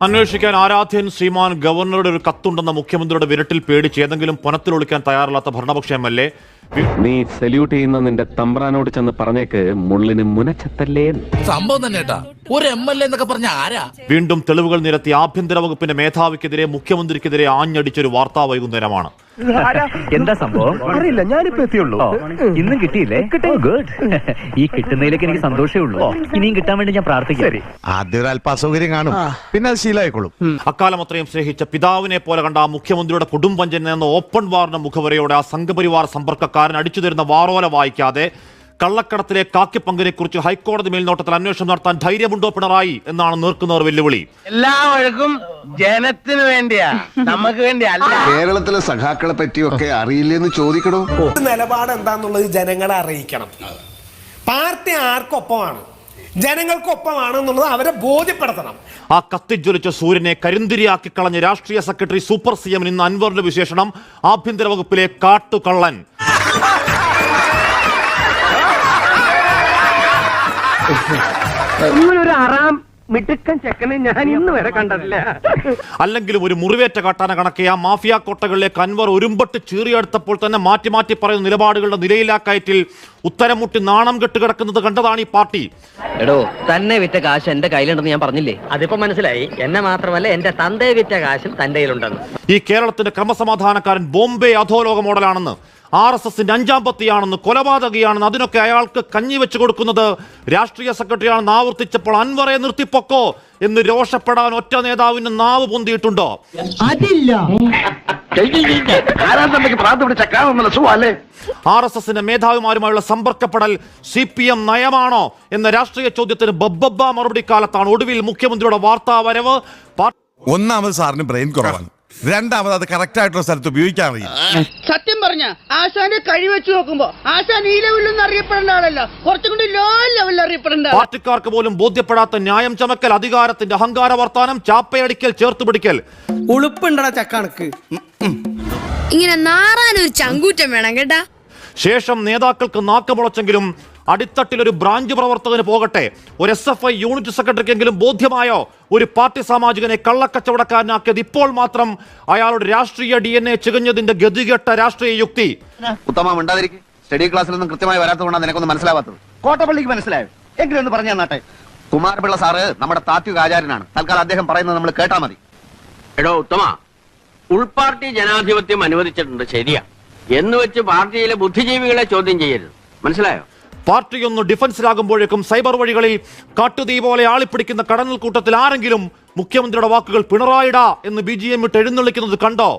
അന്വേഷിക്കാൻ ആരാധ്യൻ ശ്രീമാൻ ഗവർണറുടെ ഒരു കത്തുണ്ടെന്ന മുഖ്യമന്ത്രിയുടെ വിരട്ടിൽ പേടിച്ച് ഏതെങ്കിലും പുനത്തിലൊളിക്കാൻ തയ്യാറല്ലാത്ത ഭരണപക്ഷ എം എൽ എ നീ സല്യൂട്ട് ചെയ്യുന്ന നിന്റെ തമ്പ്രാനോട് ചെന്ന് പറഞ്ഞേക്ക് മുള്ളിന് മുനച്ചത്തല്ലേ സംഭവം തന്നെ കേട്ടാ ഒരു എം എൽ എ എന്നൊക്കെ പറഞ്ഞ ആരാ? വീണ്ടും തെളിവുകൾ നിരത്തി ആഭ്യന്തര വകുപ്പിന്റെ മേധാവിക്കെതിരെ മുഖ്യമന്ത്രിക്കെതിരെ ആഞ്ഞടിച്ചൊരു വാർത്താ വൈകുന്നേരമാണ്. എന്താ സംഭവം? അറിയില്ല ഞാനിപ്പോ എത്തിയുള്ളൂ ഇന്നും കിട്ടിയില്ലേ? ഗുഡ് ഈ കിട്ടുന്നതിലേക്ക് എനിക്ക് സന്തോഷമേ ഉള്ളൂ. ഇനിയും കിട്ടാൻ വേണ്ടി ഞാൻ പ്രാർത്ഥിക്കാം. ആദ്യം ഒരു അല്പ അസൗകര്യം കാണും പിന്നെ അത് ശീലമായിക്കോളും. അക്കാലം അത്രയും സ്നേഹിച്ച പിതാവിനെ പോലെ കണ്ട ആ മുഖ്യമന്ത്രിയുടെ കുടുംബഞ്ചൻ എന്ന ഓപ്പൺ വാറിന്റെ മുഖവരയോടെ ആ സംഘപരിവാർ സമ്പർക്കക്കാരൻ അടിച്ചു തരുന്ന വാറോല വായിക്കാതെ കള്ളക്കടത്തിലെ കാക്കിപ്പങ്കിനെക്കുറിച്ച് ഹൈക്കോടതി മേൽനോട്ടത്തിൽ അന്വേഷണം നടത്താൻ ധൈര്യമുണ്ടോ പിണറായി എന്നാണ് നീർക്കുന്നവർ വെല്ലുവിളി. എല്ലാ വഴക്കും ജനത്തിന് വേണ്ടിയാ. നമുക്ക് വേണ്ടി അല്ല കേരളത്തിലെ സഖാക്കളെ പറ്റിയൊക്കെ അറിയില്ലെന്ന് ചോദിക്കണോ? നിലപാട് എന്താന്നുള്ളത് ജനങ്ങളെ അറിയിക്കണം. പാർട്ടി ആർക്കൊപ്പമാണ്? ജനങ്ങൾക്കൊപ്പമാണെന്നുള്ളത് അവരെ ബോധ്യപ്പെടുത്തണം. ആ കത്തിജ്വലിച്ച സൂര്യനെ കരിന്തിരിയാക്കി കളഞ്ഞ രാഷ്ട്രീയ സെക്രട്ടറി സൂപ്പർ സി എം ഇന്ന് അൻവറിന്റെ വിശേഷണം ആഭ്യന്തര വകുപ്പിലെ കാട്ടുകള്ളൻ. ഇങ്ങനൊരു അറാം മിടുക്കൻ ചെക്കനെ ഞാൻ ഇന്ന് വരെ കണ്ടിട്ടില്ല. അല്ലെങ്കിലും ഒരു മുറിവേറ്റ കാട്ടാന കണക്കെ ആ മാഫിയ കോട്ടകളിലെ കൻവർ ഒരുമ്പട്ട് ചീറിയെടുത്തപ്പോൾ തന്നെ മാറ്റി മാറ്റി പറയുന്ന നിലപാടുകളുടെ നിലയിലാക്കയറ്റിൽ ഉത്തരം മുട്ടി നാണം കെട്ട് കിടക്കുന്നത് കണ്ടതാണ് ഈ പാർട്ടി. എടോ തന്നെ വിറ്റ കാശ് എന്റെ കയ്യിലുണ്ടെന്ന് ഞാൻ പറഞ്ഞില്ലേ? അതിപ്പോ മനസ്സിലായി. എന്നെ മാത്രമല്ല എന്റെ തന്തയെ വിറ്റ കാശും തന്റെ കയ്യിലുണ്ടെന്ന്. ഈ കേരളത്തിന്റെ ക്രമസമാധാനക്കാരൻ ബോംബെ അധോലോക മോഡലാണെന്ന്. ആർ എസ് എസിന്റെ അഞ്ചാം പത്തിയാണെന്ന് കൊലപാതകയാണെന്ന് അതിനൊക്കെ അയാൾക്ക് കഞ്ഞി വെച്ച് കൊടുക്കുന്നത്. രാഷ്ട്രീയ സെക്രട്ടറിയാണെന്ന് ആവർത്തിച്ചപ്പോൾ അൻവറെ നിർത്തിപ്പൊക്കോ എന്ന് രോഷപ്പെടാൻ ഒറ്റ നേതാവിന് നാവ് പൊന്തിയിട്ടുണ്ടോ? ആർ എസ് എസിന്റെ മേധാവിമാരുമായുള്ള സമ്പർക്കപ്പെടൽ സി പി എം നയമാണോ എന്ന രാഷ്ട്രീയ ചോദ്യത്തിന് ബബ്ബബ്ബ മറുപടി കാലത്താണ് ഒടുവിൽ മുഖ്യമന്ത്രിയുടെ വാർത്താ വരവ്. ഒന്നാമത് സാറിന് ബ്രെയിൻ കുറവാണ്. രണ്ടാമത് അത് കറക്റ്റ് ആയിട്ടുള്ള സ്ഥലത്ത് ഉപയോഗിക്കാൻ സത്യം പറഞ്ഞ ആശാന്റെ കഴി വെച്ച് നോക്കുമ്പോ ആശാൻ ഈ ലെവലിലൊന്നും അറിയപ്പെടേണ്ട ആളല്ല. കുറച്ചും കൂടി ലോ ലെവലിൽ അറിയപ്പെടേണ്ട ആളാ. പാർട്ടിക്കാർക്ക് പോലും ബോധ്യപ്പെടാത്ത ന്യായം ചമക്കൽ അധികാരത്തിന്റെ അഹങ്കാര വർത്താനം ചാപ്പയടിക്കൽ ചേർത്ത് പിടിക്കൽ ഉളുപ്പുണ്ടടാ ചക്കണക്ക്. ഇങ്ങനെ നാറാനൊരു ചങ്കൂറ്റം വേണം കേട്ടാ. ശേഷം നേതാക്കൾക്ക് നാക്ക് മുളച്ചെങ്കിലും അടിത്തട്ടിൽ ഒരു ബ്രാഞ്ച് പ്രവർത്തകന് പോകട്ടെ. ഒരു എസ് എഫ് ഐ യൂണിറ്റ് സെക്രട്ടറിക്കെങ്കിലും ബോധ്യമായോ? ഒരു പാർട്ടി സാമാജികനെ കള്ളക്കച്ചവടക്കാരനാക്കിയത് ഇപ്പോൾ മാത്രം അയാളുടെ രാഷ്ട്രീയ ഡി എൻ എ ചികഞ്ഞതിന്റെ ഗതികെട്ട രാഷ്ട്രീയ യുക്തി. ഉത്തമ ഉണ്ടാതിരിക്കും സ്റ്റഡി ക്ലാസ്സിലൊന്നും കൃത്യമായി വരാത്തതുകൊണ്ടാണ് നിനക്കൊന്നും മനസ്സിലാവാത്തത്. കോട്ടപ്പള്ളിക്ക് മനസ്സിലായോ? എങ്കിലും ഒന്ന് പറഞ്ഞു തന്നാട്ടെ. കുമാരപിള്ള സാറ് നമ്മുടെ താത്വിക ആചാര്യനാണ്. തൽക്കാലം അദ്ദേഹം പറയുന്നത് നമ്മൾ കേട്ടാ മതി. എടോ ഉത്തമ. ഉൾപാർട്ടി ജനാധിപത്യം അനുവദിച്ചിട്ടുണ്ട് ശരിയാ. എന്ന് വെച്ച് പാർട്ടിയിലെ ബുദ്ധിജീവികളെ ചോദ്യം ചെയ്യരുത്. മനസ്സിലായോ? പാർട്ടിയൊന്ന് ഡിഫൻസിലാകുമ്പോഴേക്കും സൈബർ വഴികളിൽ കാട്ടുതീ പോലെ ആളിപ്പിടിക്കുന്ന കടന്നൽ കൂട്ടത്തിൽ ആരെങ്കിലും മുഖ്യമന്ത്രിയുടെ വാക്കുകൾ പിണറായിട എന്ന് ബി ജി എം ഇട്ട് എഴുന്നള്ളിക്കുന്നത് കണ്ടോ?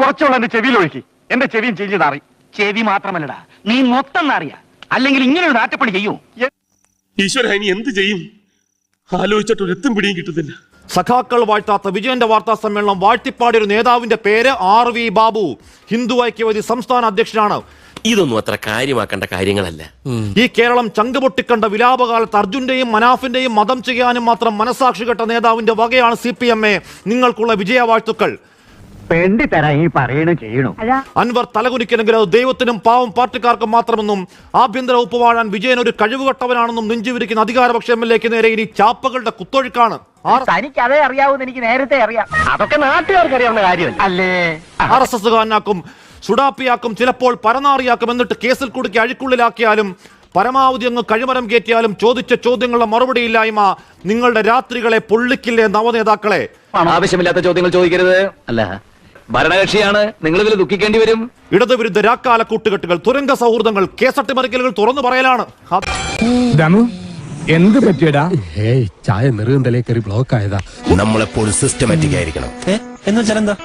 കുറച്ചുള്ള എന്റെ ചെവിയിൽ ഒഴുക്കി. എന്റെ ചെവിയും ചേഞ്ച് നാറി. ചെവി മാത്രമല്ലടാ. നീ മൊത്തം നാറിയ. അല്ലെങ്കിൽ ഇങ്ങനെ ഒരു നാറ്റപ്പണി ചെയ്യൂ. ഈശ്വര ഇനി എന്ത് ചെയ്യും? ആലോചിച്ചിട്ട് ഒരു എത്തും പിടിയും കിട്ടുന്നില്ല. സഖാക്കൾ വാഴ്ത്താത്ത വിജയന്റെ വാർത്താ സമ്മേളനം വാഴ്ത്തിപ്പാടിയ ഒരു നേതാവിന്റെ പേര് ആർ വി ബാബു. ഹിന്ദു ഐക്യവേദി സംസ്ഥാന അധ്യക്ഷനാണ്. ഇതൊന്നും അത്ര കാര്യമാക്കേണ്ട കാര്യങ്ങളല്ല. ഈ കേരളം ചങ്കുപൊട്ടിക്കണ്ട വിലാപകാലത്ത് അർജുന്റെയും മനാഫിന്റെയും മതം ചെയ്യാനും മാത്രം മനസാക്ഷി കെട്ട നേതാവിന്റെ വകയാണ് സി പി എം എ. നിങ്ങൾക്കുള്ള വിജയവാഴ്ത്തുക്കൾ. പെണ്ടി ഈ പറയണു ചെയ്യണു. അൻവർ തലകുനിക്കണമെങ്കിൽ അത് ദൈവത്തിനും പാവം പാർട്ടിക്കാർക്കും മാത്രമെന്നും ആഭ്യന്തര ഉപ്പ് വാഴാൻ വിജയൻ ഒരു കഴിവുകെട്ടവനാണെന്നും നെഞ്ചുവിരിക്കുന്ന അധികാരപക്ഷ എം എൽ എക്ക് നേരെ ഇനി ചാപ്പകളുടെ കുത്തൊഴുക്കാണ്. തനിക്ക് അതേ അറിയാവൂന്ന് എനിക്ക് നേരത്തെ അറിയാം. അതൊക്കെ നാട്ടുകാർക്ക് അറിയാവുന്ന കാര്യം അല്ലേ? ആർ എസ് എസുകാരനാക്കും സുഡാപ്പിയാക്കും ചിലപ്പോൾ പരനാറിയാക്കും എന്നിട്ട് കേസിൽ കുടുക്കി അഴിക്കുള്ളിലാക്കിയാലും പരമാവധി അങ്ങ് കഴിമരം കയറ്റിയാലും ചോദിച്ച ചോദ്യങ്ങളുടെ മറുപടിയില്ലായ്മ നിങ്ങളുടെ രാത്രികളെ പൊള്ളിക്കില്ലേ നവനേതാക്കളെ? ആവശ്യമില്ലാത്ത ചോദ്യങ്ങൾ ചോദിക്കരുത്. അല്ല. ഭരണകക്ഷിയാണ്. നിങ്ങൾ ഇതിൽ ദുഃഖിക്കേണ്ടി വരും. ഇടതുവിരുദ്ധ രാക്കാല കൂട്ടുകെട്ടുകൾ തുരങ്ക സൗഹൃദങ്ങൾ കേസട്ടിമറിക്കലുകൾ തുറന്നു പറയലാണ്. എന്ത് പറ്റിയടാ? ഏയ് ചായ നെറുകന്തലേ കയറി ബ്ലോക്ക് ആയതാ. നമ്മളെപ്പോഴും സിസ്റ്റമാറ്റിക് ആയിരിക്കണം. എന്ന് വെച്ചാൽ എന്താ?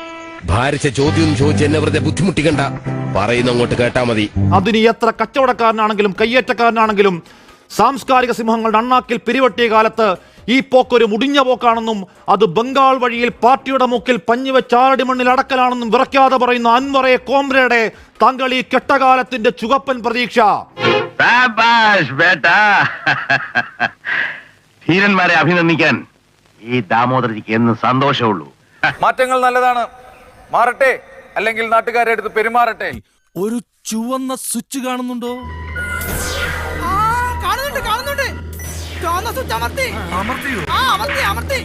ഭാരിച്ച ചോദ്യം ചോദിച്ച് എന്നെ വെറുതെ ബുദ്ധിമുട്ടിക്കണ്ട. പറയുന്ന അങ്ങോട്ട് കേട്ടാ മതി. അതിന് എത്ര കച്ചവടക്കാരനാണെങ്കിലും കയ്യേറ്റക്കാരനാണെങ്കിലും സാംസ്കാരിക സിംഹങ്ങളുടെ അണ്ണാക്കിൽ പിരിവട്ടിയ കാലത്ത് ഈ പോക്കൊരു മുടിഞ്ഞ പോക്കാണെന്നും അത് ബംഗാൾ വഴിയിൽ പാർട്ടിയുടെ മൂക്കിൽ പഞ്ഞുവെച്ച് ആറടി മണ്ണിൽ അടക്കലാണെന്നും വിറയ്ക്കാതെ പറയുന്ന അൻവറെ കോംബ്രയുടെ താങ്കൾ ഈ കെട്ടകാലത്തിന്റെ ചുകപ്പൻ പ്രതീക്ഷ. ശാബാഷ് ബേട്ട ധീരന്മാരെ അഭിനന്ദിക്കാൻ ഈ ദാമോദരജിക്ക് എന്ന് സന്തോഷമുള്ളൂ. മാറ്റങ്ങൾ നല്ലതാണ്. മാറട്ടെ. അല്ലെങ്കിൽ നാട്ടുകാരെ അടുത്ത് പെരുമാറട്ടെ. ഒരു ചുവന്ന സ്വിച്ച് കാണുന്നുണ്ടോ? കാണുന്നുണ്ട് കാണുന്നുണ്ട്. ചുവന്ന സ്വിച്ച് അമർത്തി. ആ അമർത്തി അമർത്തി.